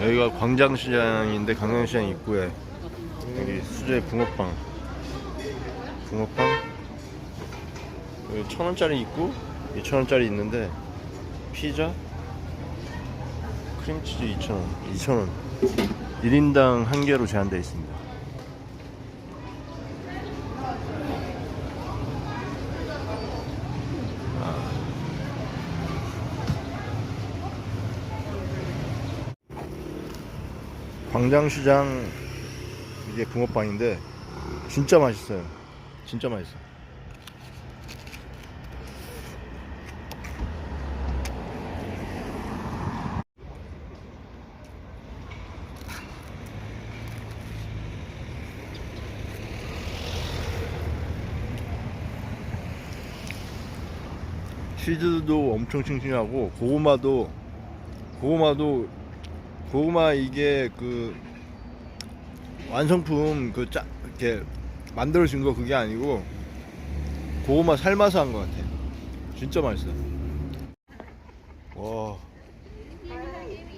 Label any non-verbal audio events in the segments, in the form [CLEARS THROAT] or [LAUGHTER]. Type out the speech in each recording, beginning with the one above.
여기가 광장시장인데 광장시장 입구에 여기 수제 붕어빵. 붕어빵? 여기 천 원짜리 있고 이천 원짜리 있는데 피자? 크림치즈 2,000원 2,000원. 1인당 한 개로 제한되어 있습니다 광장시장 이게 붕어빵인데 진짜 맛있어요. 진짜 맛있어. 치즈도 엄청 싱싱하고 고구마도 고구마도 고구마 이게 그 완성품 그 짜, 이렇게 만들어진 거 그게 아니고 고구마 삶아서 한 것 같아. 진짜 맛있어. 와,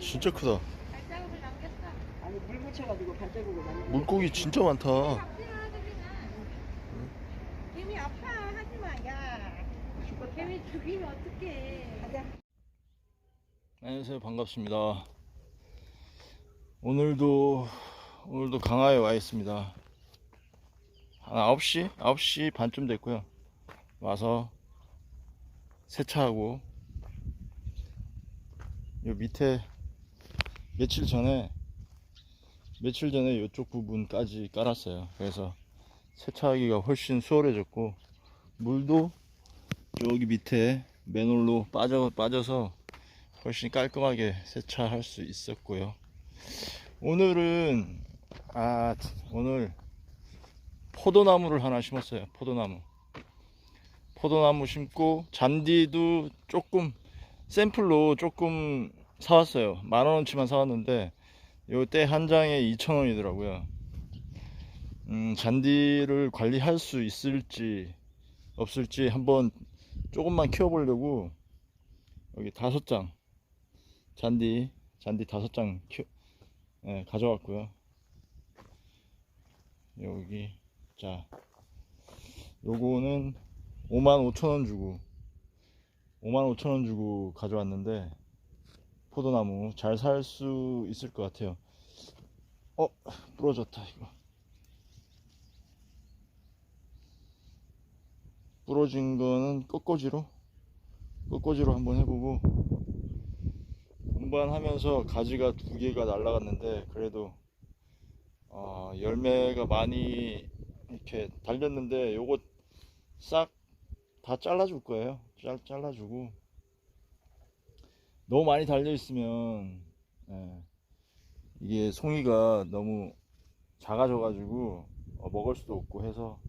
진짜 크다. 물고기 진짜 많다. 개미 아파 하지 마, 야. 개미 죽이면 어떡해. 안녕하세요, 반갑습니다. 오늘도 오늘도 강화에 와 있습니다. 한 9시? 9시 반쯤 됐고요. 와서 세차하고 요 밑에 며칠 전에 며칠 전에 이쪽 부분까지 깔았어요. 그래서 세차하기가 훨씬 수월해졌고 물도 여기 밑에 맨홀로 빠져 빠져서 훨씬 깔끔하게 세차할 수 있었고요. 오늘은 아 오늘 포도나무를 하나 심었어요. 포도나무. 포도나무 심고 잔디도 조금 샘플로 조금 사왔어요. 만 원어치만 사왔는데 요때 한 장에 2천 원이더라고요. 음, 잔디를 관리할 수 있을지 없을지 한번 조금만 키워보려고 여기 다섯 장 잔디 잔디 다섯 장 키, 예, 가져왔고요. 여기 자 요거는 55,000원 주고 55,000원 주고 가져왔는데 포도나무 잘 살 수 있을 것 같아요. 어 부러졌다 이거. 부러진 거는 꺾어지로 꺾어지로 한번 해보고 운반하면서 가지가 두 개가 날라갔는데 그래도 어, 열매가 많이 이렇게 달렸는데 요거 싹 다 잘라줄 거예요. 잘 잘라주고. 너무 많이 달려 있으면 예, 이게 송이가 너무 작아져 가지고 어, 먹을 수도 없고 해서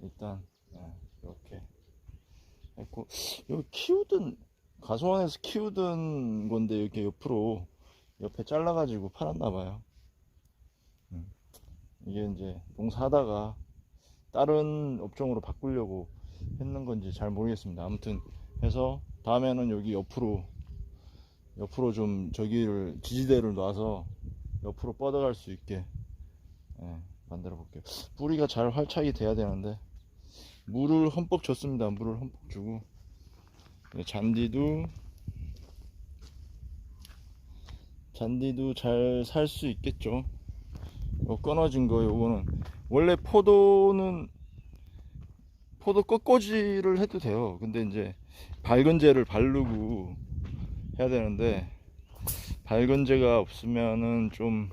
일단 예, 이렇게 했고. 여기 키우던 가수원에서 키우던 건데 이렇게 옆으로 옆에 잘라가지고 팔았나 봐요. 음. 이게 이제 농사하다가 다른 업종으로 바꾸려고 했는 건지 잘 모르겠습니다. 아무튼 해서 다음에는 여기 옆으로 옆으로 좀 저기를 지지대를 놔서 옆으로 뻗어갈 수 있게 예, 만들어 볼게요. 뿌리가 잘 활착이 돼야 되는데 물을 흠뻑 줬습니다. 물을 흠뻑 주고 네, 잔디도 잔디도 잘 살 수 있겠죠. 요 끊어진 거 요거는 원래 포도는 포도 꺾어지를 해도 돼요. 근데 이제 밝은제를 바르고 해야 되는데 밝은제가 없으면은 좀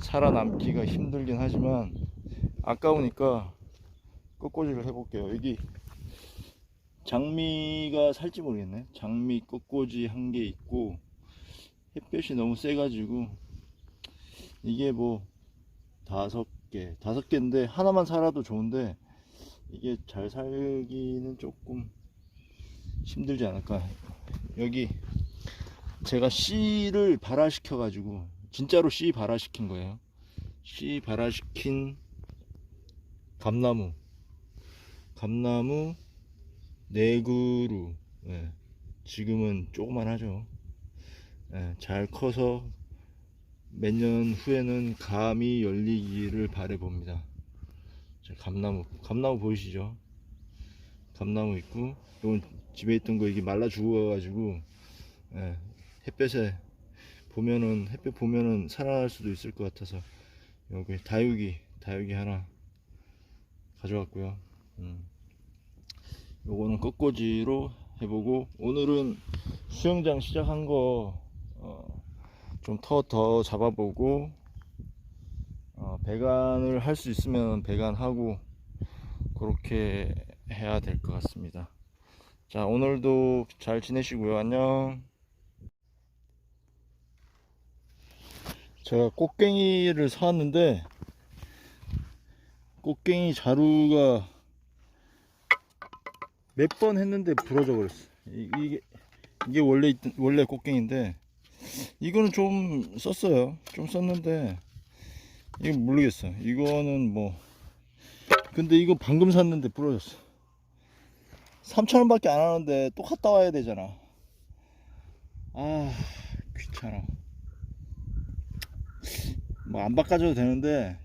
살아남기가 힘들긴 하지만 아까우니까 꺾어지를 해볼게요. 여기 장미가 살지 모르겠네. 장미 꺾꽂이 한 개 있고 햇볕이 너무 세 가지고 이게 뭐 다섯 개, 다섯 개인데 하나만 살아도 좋은데 이게 잘 살기는 조금 힘들지 않을까. 여기 제가 씨를 발화시켜 가지고 진짜로 씨 발화시킨 거예요. 씨 발화시킨 감나무, 감나무 네 그루. 예. 지금은 조그만 하죠. 예, 잘 커서 몇 년 후에는 감이 열리기를 바래봅니다. 자, 감나무, 감나무 보이시죠? 감나무 있고, 이건 집에 있던 거 이게 말라 죽어 가지고, 예, 햇볕에 보면은, 햇볕 보면은 살아날 수도 있을 것 같아서, 여기 다육이, 다육이 하나 가져왔고요. 음. 요거는 끝꽂이로 해보고, 오늘은 수영장 시작한 거, 어, 좀터더 잡아보고 어, 배관을 할 수 있으면 배관하고 그렇게 해야 될 것 같습니다. 자 오늘도 잘 지내시고요. 안녕. 제가 꽃갱이를 사왔는데 꽃갱이 자루가 몇 번 했는데 부러져 버렸어. 이- 이게 이게 원래 있던 원래 꽃갱인데 이거는 좀 썼어요. 좀 썼는데 이거 모르겠어. 이거는 뭐 근데 이거 방금 샀는데 부러졌어. 3,000원밖에 안 하는데 또 갔다 와야 되잖아. 아 귀찮아. 뭐 안 바꿔줘도 되는데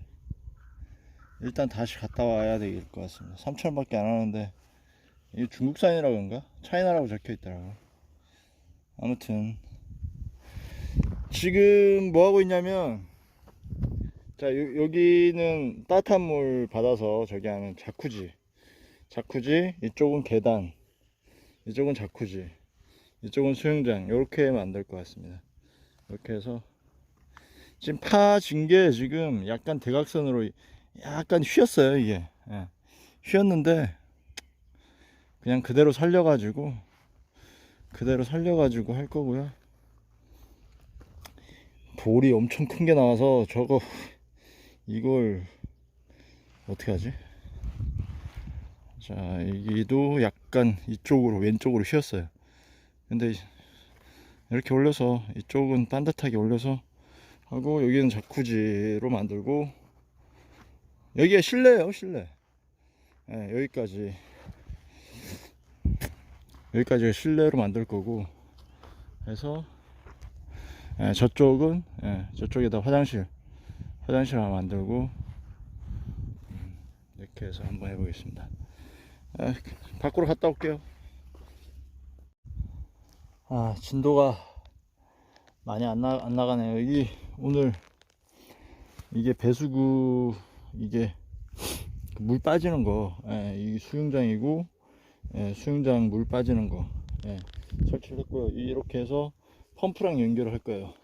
일단 다시 갔다 와야 될 것 같습니다. 3,000원밖에 안 하는데 이게 중국산이라 그런가? 차이나라고 적혀 있더라고. 아무튼 지금 뭐 하고 있냐면 자 요- 여기는 따뜻한 물 받아서 저기 하는 자쿠지 자쿠지 이쪽은 계단 이쪽은 자쿠지 이쪽은 수영장 이렇게 만들 것 같습니다 이렇게 해서 지금 파진 게 지금 약간 대각선으로 약간 휘었어요 이게 예. 휘었는데 그냥 그대로 살려가지고 그대로 살려가지고 할 거고요. 볼이 엄청 큰 게 나와서 저거 이걸 어떻게 하지? 자 여기도 약간 이쪽으로 왼쪽으로 휘었어요. 근데 이렇게 올려서 이쪽은 반듯하게 올려서 하고 여기는 자쿠지로 만들고 여기가 실내예요 실내. 예, 여기까지 여기까지가 실내로 만들 거고 해서 예, 저쪽은 예, 저쪽에다 화장실 화장실 하나 만들고 음, 이렇게 해서 한번 해보겠습니다. 아, 밖으로 갔다 올게요. 아 진도가 많이 안, 나, 안 나가네요. 이 오늘 이게 배수구 이게 그물 빠지는 거 예, 이 수영장이고 예, 수영장 물 빠지는 거 예, 설치를 했고요 이렇게 해서 펌프랑 연결을 할 거예요.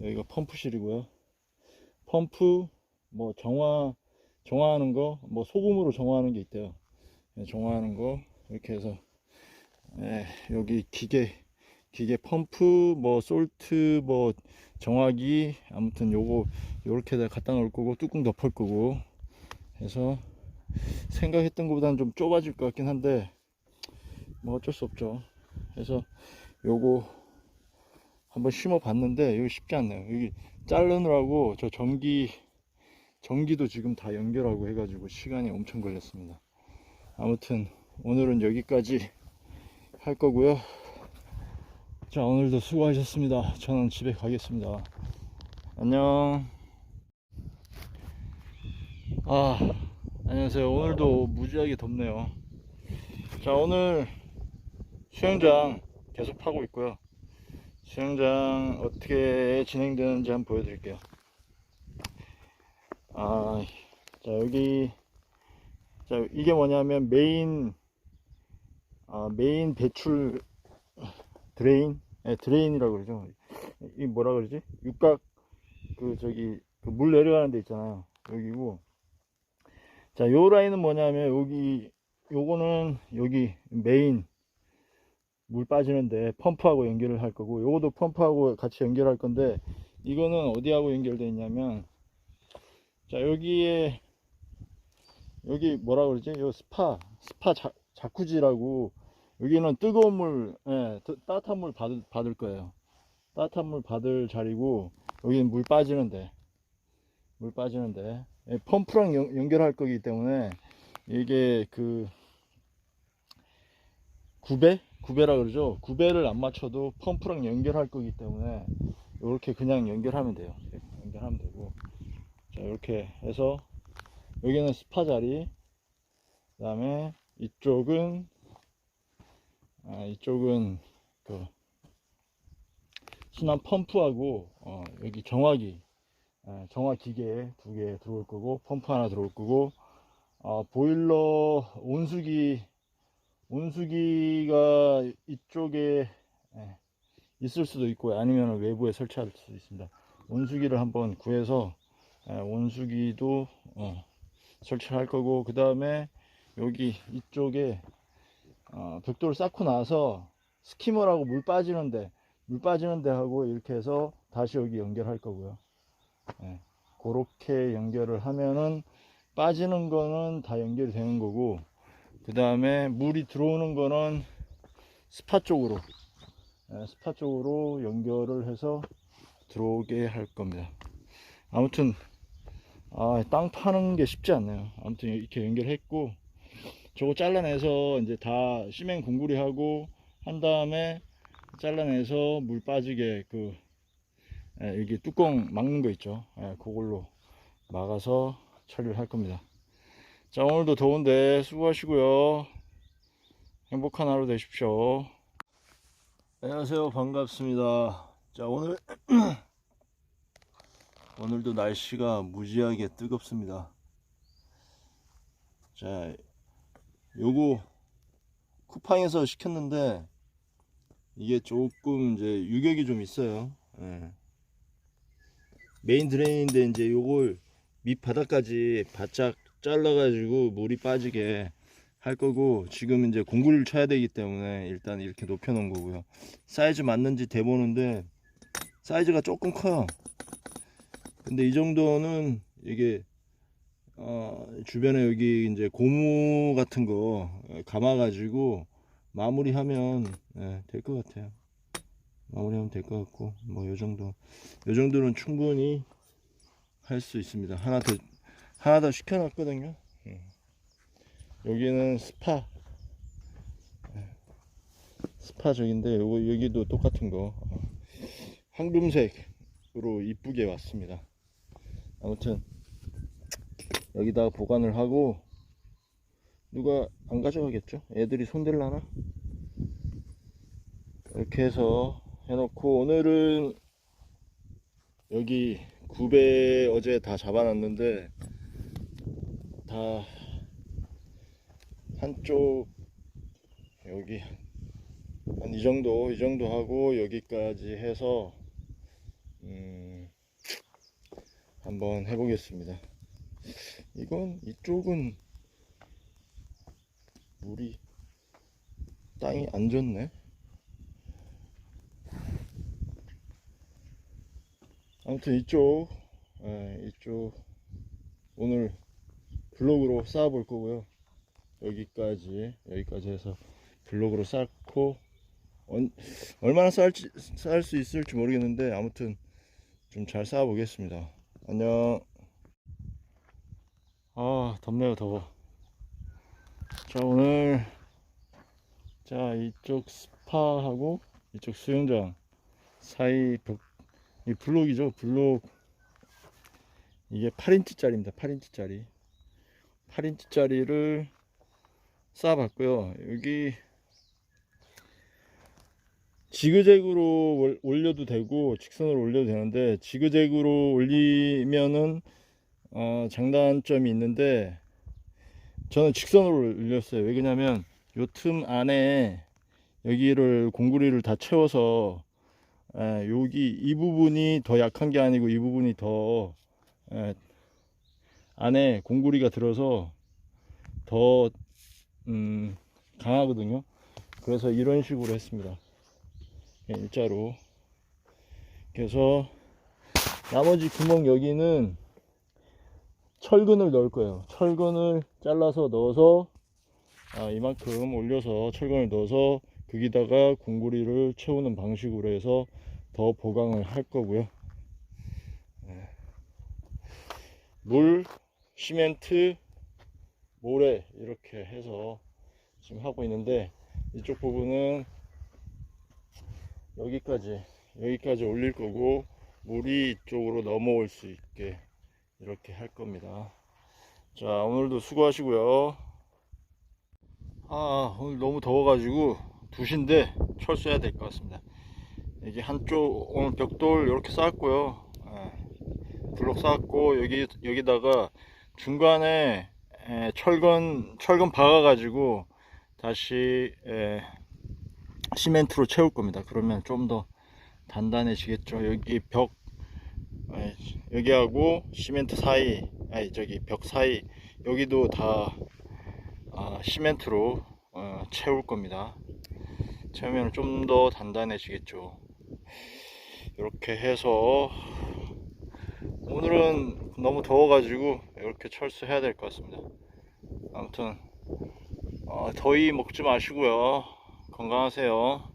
여기가 펌프실이고요. 펌프 뭐 정화 정화하는 거 뭐 소금으로 정화하는 게 있대요. 예, 정화하는 거 이렇게 해서 예, 여기 기계 기계 펌프 뭐 솔트 뭐 정화기 아무튼 요거 요렇게 갖다 놓을 거고 뚜껑 덮을 거고 해서 생각했던 것보다는 좀 좁아질 것 같긴 한데 뭐 어쩔 수 없죠. 그래서 요거 한번 심어 봤는데 이거 쉽지 않네요. 여기 자르느라고 저 전기 전기도 지금 다 연결하고 해가지고 시간이 엄청 걸렸습니다. 아무튼 오늘은 여기까지 할 거고요. 자 오늘도 수고하셨습니다. 저는 집에 가겠습니다. 안녕. 아 안녕하세요. 오늘도 무지하게 덥네요. 자 오늘 수영장 계속 파고 있고요. 수영장 어떻게 진행되는지 한번 보여드릴게요. 아, 자 여기 자 이게 뭐냐면 메인 아 메인 배출 드레인, 예, 드레인이라고 그러죠. 이 뭐라 그러지? 육각 그 저기 그 물 내려가는 데 있잖아요. 여기고 자 요 라인은 뭐냐면 여기 요거는 여기 메인 물 빠지는데 펌프하고 연결을 할 거고 요것도 펌프하고 같이 연결할 건데 이거는 어디하고 연결되어 있냐면 자 여기에 여기 뭐라 그러지? 요 스파 스파 자, 자쿠지라고 여기는 뜨거운 물 예, 뜨- 따뜻한 물 받을, 받을 거예요. 따뜻한 물 받을 자리고 여기는 물 빠지는데 물 빠지는데 예, 펌프랑 연, 연결할 거기 때문에 이게 그 구배 구배라 그러죠. 구배를 안 맞춰도 펌프랑 연결할 거기 때문에 이렇게 그냥 연결하면 돼요. 이렇게 연결하면 되고 자 이렇게 해서 여기는 스파 자리 그 다음에 이쪽은 아 이쪽은 그 순환 펌프하고 어, 여기 정화기 예, 정화 기계 두 개 들어올 거고 펌프 하나 들어올 거고 어, 보일러 온수기 온수기가 이쪽에 예, 있을 수도 있고 아니면 외부에 설치할 수도 있습니다. 온수기를 한번 구해서 예, 온수기도 어, 설치할 거고 그 다음에 여기 이쪽에 어, 벽돌을 쌓고 나서 스키머라고 물 빠지는데 물 빠지는데 하고 이렇게 해서 다시 여기 연결할 거고요. 예, 그렇게 연결을 하면은 빠지는 거는 다 연결이 되는 거고 그 다음에 물이 들어오는 거는 스파 쪽으로 예, 스파 쪽으로 연결을 해서 들어오게 할 겁니다. 아무튼 아, 땅 파는 게 쉽지 않네요. 아무튼 이렇게 연결했고 저거 잘라내서 이제 다 시멘 공구리 하고 한 다음에 잘라내서 물 빠지게 그 예, 여기 뚜껑 막는 거 있죠. 예, 그걸로 막아서 처리를 할 겁니다. 자, 오늘도 더운데 수고하시고요. 행복한 하루 되십시오. 안녕하세요. 반갑습니다. 자, 오늘 [CLEARS THROAT] 오늘도 날씨가 무지하게 뜨겁습니다. 자, 요거 쿠팡에서 시켰는데 이게 조금 이제 유격이 좀 있어요. 예. 메인 드레인인데 이제 요걸 밑바닥까지 바짝 잘라가지고 물이 빠지게 할 거고 지금 이제 공구리를 쳐야 되기 때문에 일단 이렇게 높여 놓은 거고요. 사이즈 맞는지 대보는데 사이즈가 조금 커요. 근데 이 정도는 이게 어, 주변에 여기 이제 고무 같은 거 감아 가지고 마무리하면 예, 될것 같아요. 마무리하면 될 것 같고 뭐 요 정도 요 정도는 충분히 할 수 있습니다. 하나 더 하나 더 시켜놨거든요. 예. 여기는 스파 예. 스파 적인데 요거 여기도 똑같은 거 어. 황금색으로 이쁘게 왔습니다. 아무튼 여기다가 보관을 하고 누가 안 가져가겠죠? 애들이 손댈라나? 이렇게 해서 해놓고 오늘은 여기 구배 어제 다 잡아놨는데 다 한쪽 여기 한 이 정도 이 정도 하고 여기까지 해서 음 한번 해보겠습니다. 이건 이쪽은 물이 땅이 안 좋네. 아무튼 이쪽 예, 이쪽 오늘 블록으로 쌓아 볼 거고요. 여기까지 여기까지 해서 블록으로 쌓고 언- 얼마나 쌓을지 쌓을 수 있을지 모르겠는데 아무튼 좀 잘 쌓아 보겠습니다. 안녕. 아 덥네요 더워. 자 오늘 자 이쪽 스파하고 이쪽 수영장 사이 벽, 이 블록이죠 블록 이게 8인치 짜리입니다 8인치 짜리 8인치짜리를 쌓아봤고요 여기 지그재그로 올- 올려도 되고 직선으로 올려도 되는데 지그재그로 올리면은 어, 장단점이 있는데 저는 직선으로 올렸어요. 왜 그러냐면 요 틈 안에 여기를 공구리를 다 채워서 에, 여기 이 부분이 더 약한 게 아니고 이 부분이 더 에, 안에 공구리가 들어서 더 음, 강하거든요. 그래서 이런 식으로 했습니다. 예, 일자로. 그래서 나머지 구멍 여기는 철근을 넣을 거예요. 철근을 잘라서 넣어서 아, 이만큼 올려서 철근을 넣어서 거기다가 공구리를 채우는 방식으로 해서 더 보강을 할 거고요. 네. 물, 시멘트, 모래 이렇게 해서 지금 하고 있는데 이쪽 부분은 여기까지 여기까지 올릴 거고 물이 이쪽으로 넘어올 수 있게 이렇게 할 겁니다. 자 오늘도 수고하시고요. 아 오늘 너무 더워 가지고 2시인데 철수해야 될 것 같습니다. 이게 한쪽 오늘 벽돌 이렇게 쌓았고요. 예, 블록 쌓았고 여기 여기다가 중간에 에, 철근 철근 박아 가지고 다시 에, 시멘트로 채울 겁니다. 그러면 좀 더 단단해지겠죠. 여기 벽 에, 여기하고 시멘트 사이 아니 저기 벽 사이 여기도 다 아, 시멘트로 어, 채울 겁니다. 채우면 좀 더 단단해지겠죠. 이렇게 해서 오늘은 너무 더워가지고 이렇게 철수해야 될 것 같습니다. 아무튼 어, 더위 먹지 마시고요. 건강하세요.